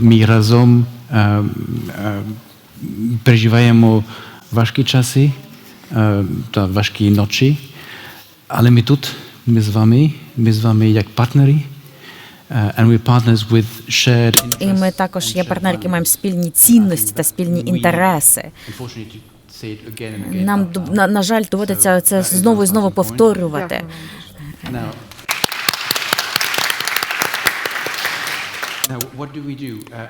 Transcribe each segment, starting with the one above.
Ми разом е, е, переживаємо важкі часи е, та важкі ночі, але ми тут, ми з вами, ми з вами як партнери, and we're partners with shared І ми також є партнери, які маємо спільні цінності та спільні інтереси. Нам на, на жаль доводиться це знову і знову повторювати.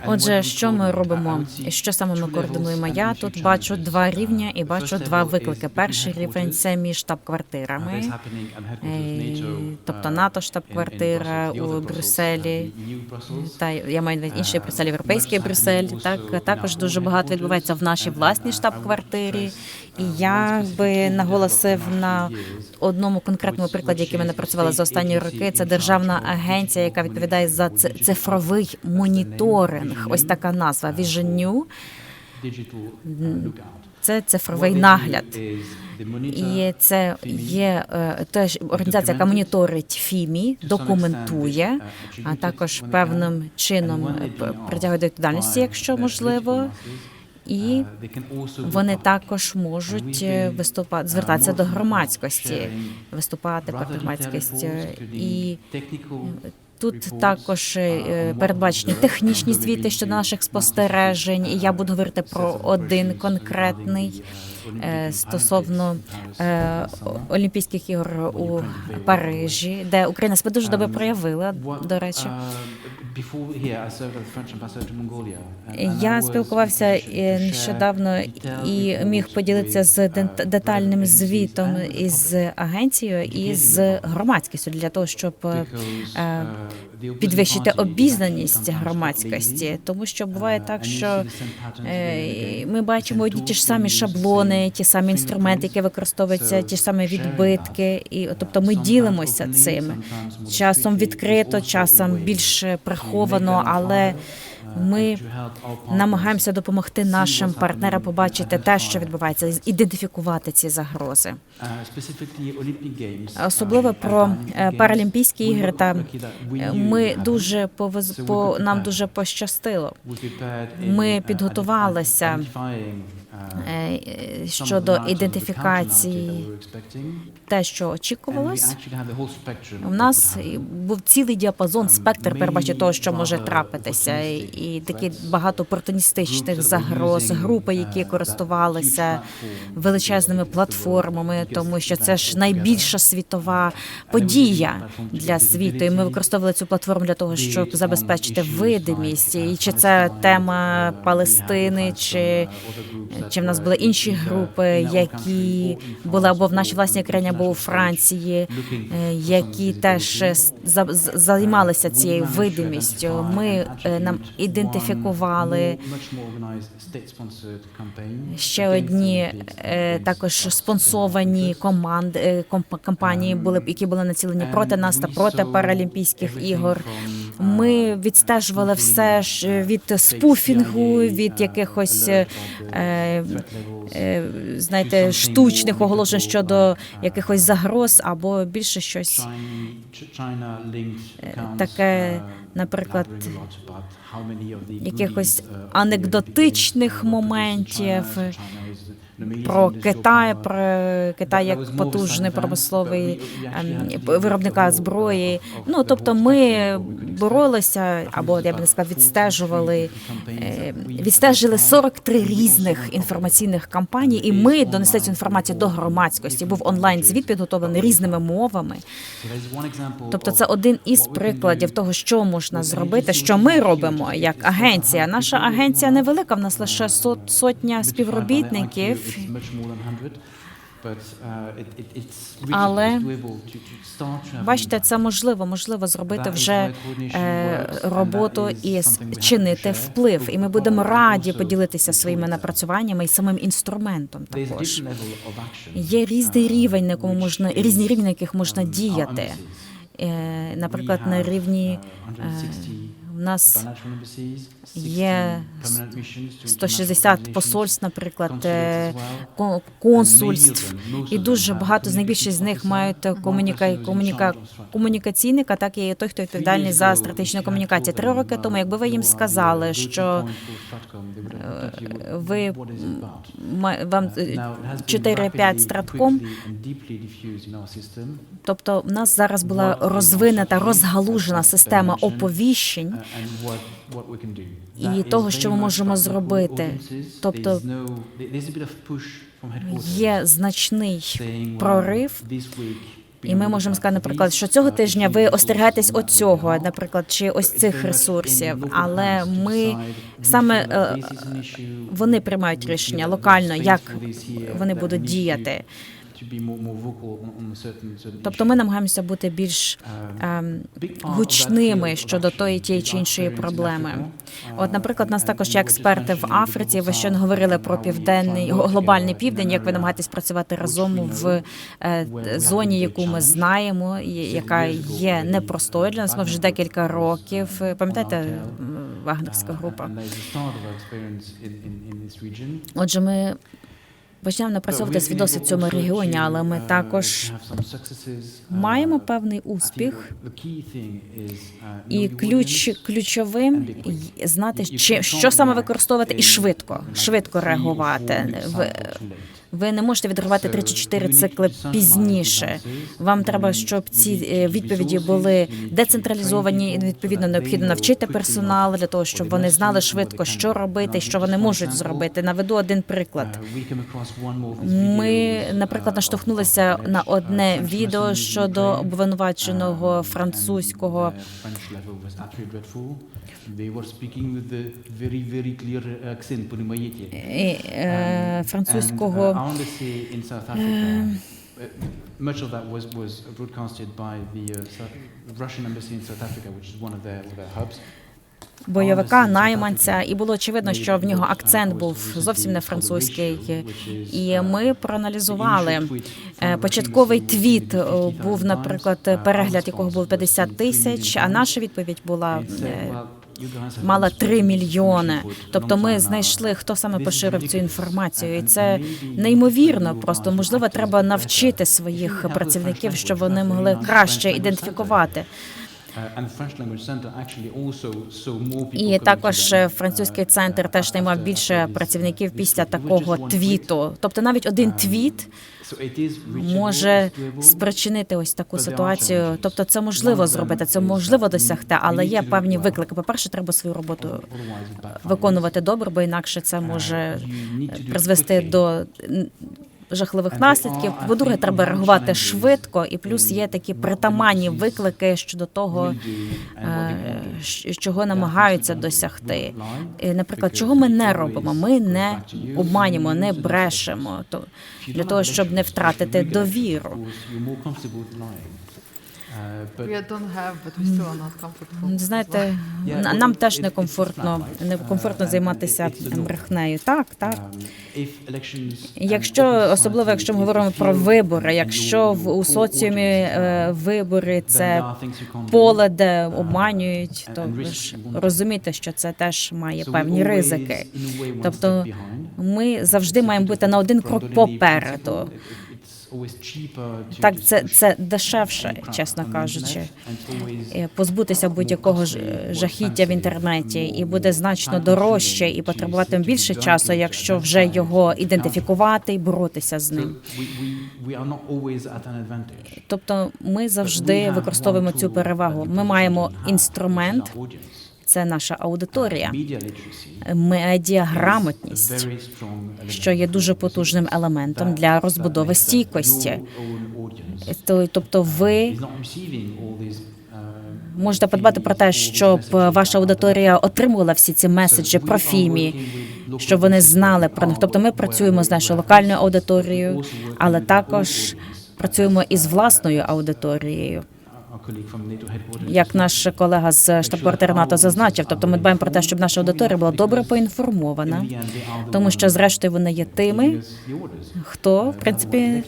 Отже, що ми робимо? І що саме ми координуємо? Я тут бачу два рівня і Uh, бачу два виклики. Перший рівень це між Uh, штаб-квартирами. тобто uh, НАТО штаб-квартира у uh, Брюсселі. Та я маю інший Брюссель, європейський Брюссель. Так також дуже багато відбувається в нашій uh, власній штаб-квартирі. І я би наголосив на одному конкретному прикладі, який ми напрацювали за останні роки. Це державна агенція, яка відповідає за цифровий моніторинг. Ось така назва lookout. Це цифровий нагляд. І це є е, теж організація, яка моніторить ФІМІ, документує, а також певним чином е, притягує до відповідальності, якщо можливо. І вони також можуть е, виступати, звертатися до громадськості, виступати перед громадськістю. І тут також е, передбачені технічні звіти щодо наших спостережень. І я буду говорити про один конкретний е, стосовно е, Олімпійських ігор у Парижі, де Україна себе дуже добре проявила. До речі, я спілкувався е, нещодавно і міг поділитися з ден- детальним звітом із агенцією і з громадськістю для того, щоб е, підвищити обізнаність громадськості, тому що буває так, що е, ми бачимо одні ті ж самі шаблони, ті самі інструменти, які використовуються, ті ж самі відбитки, і тобто ми ділимося цим. часом відкрито, часом більш приховано, але ми намагаємося допомогти нашим партнерам побачити те, що відбувається, ідентифікувати ці загрози. Особливо про е, Паралімпійські ігри. Та е, ми дуже повез... по нам дуже пощастило. Ми підготувалися щодо ідентифікації те, що очікувалось. У нас був цілий діапазон, спектр передбачення того, що може трапитися, і, такі багато опортуністичних загроз, групи, які користувалися величезними платформами, тому що це ж найбільша світова подія для світу. І ми використовували цю платформу для того, щоб забезпечити видимість. І чи це тема Палестини, чи чи в нас були інші групи, які були або в нашій власній країні, або у Франції, е, які теж е, займалися цією видимістю. Ми е, нам ідентифікували ще одні е, також спонсовані команди е, комп- кампанії були які були націлені проти нас та проти паралімпійських ігор. Ми відстежували все ж від спуфінгу, від якихось е, е, знаєте, штучних оголошень щодо якихось загроз або більше щось. Е, таке, наприклад, якихось анекдотичних моментів про Китай, про Китай як потужний промисловий ем, виробника зброї. Ну тобто, ми боролися, або я б не сказав, відстежували е, відстежили 43 різних інформаційних кампаній, і ми донесли цю інформацію до громадськості. Був онлайн звіт підготовлений різними мовами. Тобто, це один із прикладів того, що можна зробити, що ми робимо як агенція. Наша агенція невелика, в нас лише сот, сотня співробітників. Але бачите, це можливо, можливо зробити вже е, роботу і чинити вплив. І ми будемо раді поділитися своїми напрацюваннями і самим інструментом. Також є різний рівень, на якому можна різні рівні, на яких можна діяти. Е, Наприклад, на рівні е, в нас є 16 permanent missions 160 посольств, наприклад, е, консульств. І дуже багато з найбільшість з них мають officer, комуніка... комуніка... комунікаційника, так і той, хто відповідальний за стратегічну комунікацію. Три роки тому, якби ви їм сказали, що е, ви вам е, 4-5 стратком, тобто в нас зараз була розвинена, розгалужена система оповіщень. і того, що ми можемо зробити. Тобто, Є значний прорив, і ми можемо сказати, наприклад, що цього тижня ви остерігаєтесь оцього, наприклад, чи ось цих ресурсів. Але ми саме е, вони приймають рішення локально, як вони будуть діяти. Тобто ми намагаємося бути більш ем, гучними щодо тої тієї чи іншої проблеми. От, наприклад, нас також є експерти в Африці. Ви ще не говорили про південний глобальний південь. Як ви намагаєтесь працювати разом в е, зоні, яку ми знаємо, яка є непростою для нас. Ми вже декілька років. Пам'ятаєте, вагнерська група. Отже, ми почнемо напрацьовувати свій досвід в цьому регіоні, але ми також маємо певний успіх. І ключ ключовим знати, чи що саме використовувати, і швидко, швидко реагувати. Ви, не можете відривати 3 чи 4 цикли пізніше. Вам треба, щоб ці е, відповіді були децентралізовані. і Відповідно, необхідно навчити персонал для того, щоб вони знали швидко, що робити, що вони можуть зробити. Наведу один приклад. Ми, наприклад, наштовхнулися на одне відео щодо обвинуваченого французького е, е, французького Much of that was was broadcasted by the uh, South- Russian embassy in South Africa, which is one of their, their hubs. бойовика найманця, і було очевидно, що в нього акцент був зовсім не французький. І ми проаналізували Е, початковий твіт. Був, наприклад, перегляд, якого був 50 тисяч. А наша відповідь була мала 3 мільйони. Тобто, ми знайшли, хто саме поширив цю інформацію, і це неймовірно. Просто можливо, треба навчити своїх працівників, щоб вони могли краще ідентифікувати. І також е, французький центр теж наймав більше працівників після такого твіту. Тобто, навіть один твіт може спричинити ось таку ситуацію. Тобто, це можливо зробити, це можливо досягти, але є певні виклики. По перше, треба свою роботу виконувати добре, бо інакше це може призвести до жахливих наслідків. По-друге, треба реагувати швидко, і плюс є такі притаманні виклики щодо того, е, чого намагаються досягти. Наприклад, чого ми не робимо? Ми не обманюємо, не брешемо. То для того, щоб не втратити довіру. Not comfortable. Знаєте, нам теж некомфортно, некомфортно займатися брехнею. Так, так. Якщо особливо, якщо ми говоримо про вибори, якщо в у соціумі е, вибори це поле, де обманюють, то ви ж розумієте, що це теж має певні ризики. Тобто ми завжди маємо бути на один крок попереду. Так, це це дешевше, чесно кажучи. Е, Позбутися будь-якого ж- жахіття в інтернеті, і буде значно дорожче і потребуватиме більше часу, якщо вже його ідентифікувати і боротися з ним. Тобто, ми завжди використовуємо цю перевагу. Ми маємо інструмент, це наша аудиторія, медіаграмотність, що є дуже потужним елементом для розбудови стійкості. Тобто, ви можете подбати про те, щоб ваша аудиторія отримувала всі ці меседжі про фімі, щоб вони знали про них. Тобто, ми працюємо з нашою локальною аудиторією, але також працюємо із власною аудиторією. Як наш колега з штаб-квартири НАТО зазначив, тобто ми дбаємо про те, щоб наша аудиторія була добре поінформована, тому що зрештою вони є тими, хто в принципі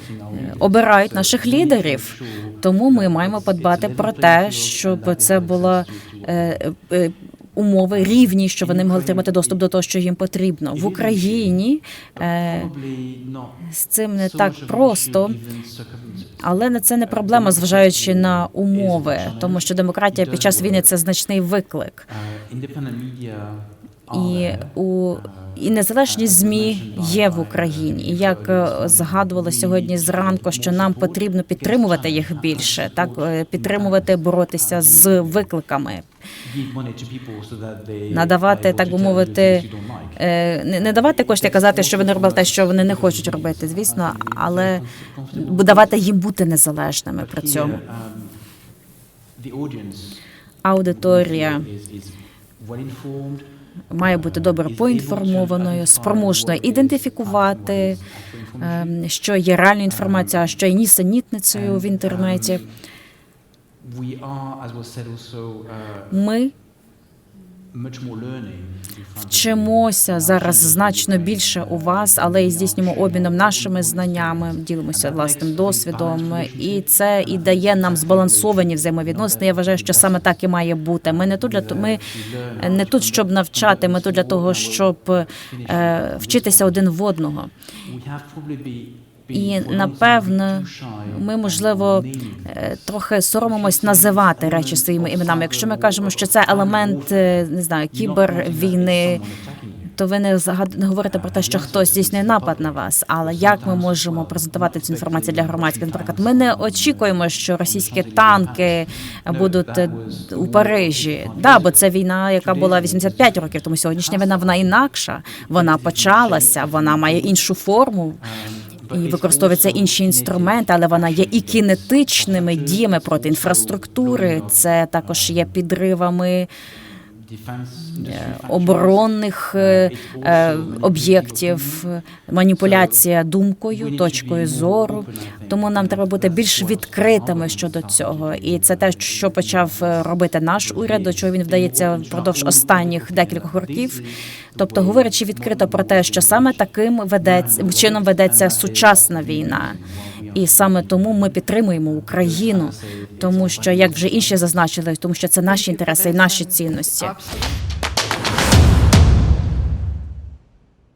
обирають наших лідерів. Тому ми маємо подбати про те, щоб це було умови рівні, що вони могли отримати доступ до того, що їм потрібно в Україні. Е, з цим не так просто. Але не це не проблема, зважаючи на умови, тому що демократія під час війни це значний виклик. І у і незалежні змі є в Україні. І як е, згадували сьогодні зранку, що нам потрібно підтримувати їх більше, так е, підтримувати, боротися з викликами, надавати, так би мовити, е, не давати кошти, казати, що вони робили те, що вони не хочуть робити, звісно, але давати їм бути незалежними при цьому. um, Аудиторія має бути добре поінформованою, спроможною ідентифікувати, ем, що є реальна інформація, а що є нісенітницею в інтернеті. also, uh, Ми вчимося зараз значно більше у вас, але і здійснюємо обміном нашими знаннями, ділимося власним досвідом, і це і дає нам збалансовані взаємовідносини. Я вважаю, що саме так і має бути. Ми не тут для то- ми не тут, щоб навчати. Ми тут для того, щоб е, вчитися один в одного. І напевно, ми можливо е, трохи соромимось називати речі своїми іменами. Якщо ми кажемо, що це елемент е, не знаю кібервійни, то ви не не говорите про те, що хтось здійснює напад на вас. Але як ми можемо презентувати цю інформацію для громадських? Наприклад, ми не очікуємо, що російські танки будуть е, у Парижі. Да, бо це війна, яка була 85 років тому. Сьогоднішня війна вона інакша. Вона почалася, вона має іншу форму. І використовуються інші інструменти, але вона є і кінетичними діями проти інфраструктури. Це також є підривами оборонних е, е, об'єктів, маніпуляція думкою, точкою зору. Тому нам треба бути більш відкритими щодо цього, і це те, що почав е, робити наш уряд, до чого він вдається впродовж останніх декількох років. Тобто, говорячи відкрито про те, що саме таким ведеться чином ведеться сучасна війна. І саме тому ми підтримуємо Україну, тому що як вже інші зазначили, тому що це наші інтереси і наші цінності.